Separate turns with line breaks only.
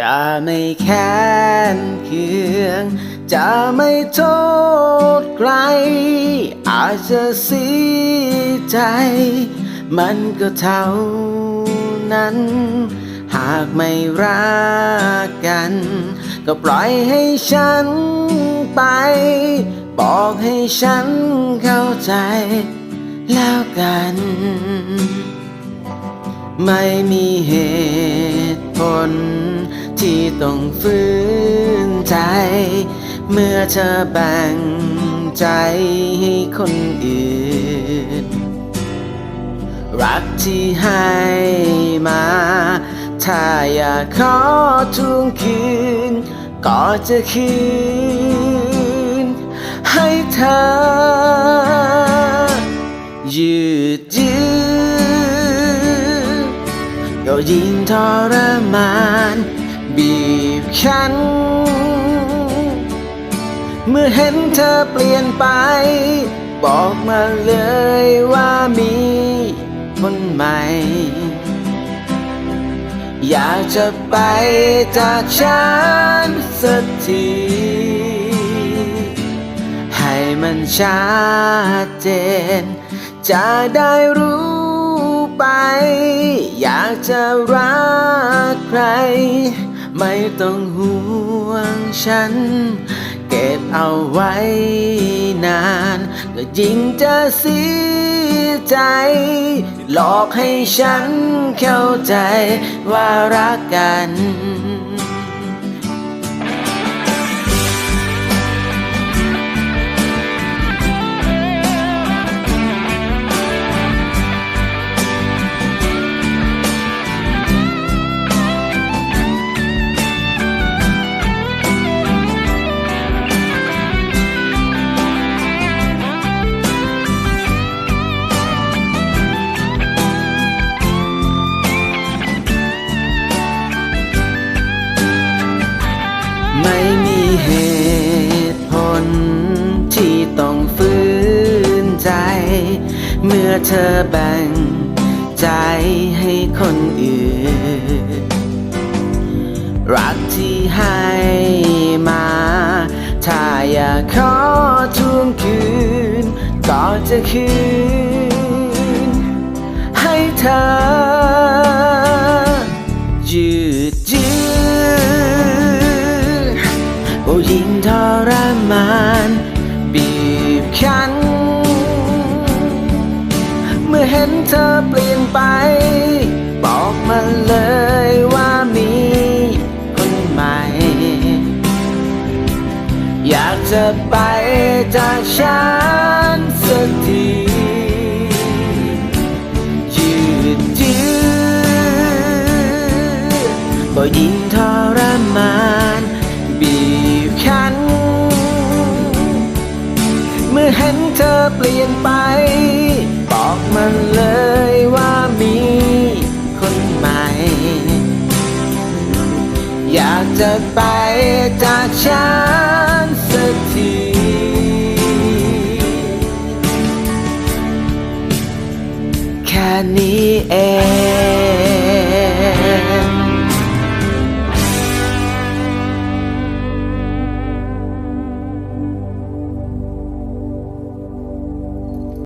จะไม่แค้นเคือง จะไม่โทษใคร อาจจะเสียใจ มันก็เท่านั้น หากไม่รักกัน ก็ปล่อยให้ฉันไป บอกให้ฉันเข้าใจแล้วกัน ไม่มีเหตุผล ที่ต้องฝืนใจ เมื่อเธอแบ่งใจให้คนอื่น รักที่ให้มา ถ้าอยากขอทวงคืน ก็จะคืน ให้เธอ ยืดยืดก็ยิ่งทรมาน บีบคั้น เมื่อเห็นเธอเปลี่ยนไป บอกมาเลยว่ามีคนใหม่ อยากจะไปจากฉันสักทีให้มันชัดเจน จะได้รู้ไป อยากจะรักใคร ไม่ต้องห่วงฉัน เก็บเอาไว้นานก็ยิ่งจะเสียใจ หลอกให้ฉันเข้าใจว่ารักกัน เมื่อเธอแบ่งใจให้คนอื่น รักที่ให้มา ถ้าอยากขอทวงคืน ก็จะคืน ให้เธอ ยืดยืดโอ้ยิ่งทรมาน บีบคั้น นเธอเปลี่ยนไป บอกมาเลยว่ามีคนใหม่ อยากจะไปจากฉันสักทียืดยืดก็ยิ่งทรมานบีบคั้น เมื่อเห็นเธอเปลี่ยนไป ไปจากฉันสักทีแค่นี้เอง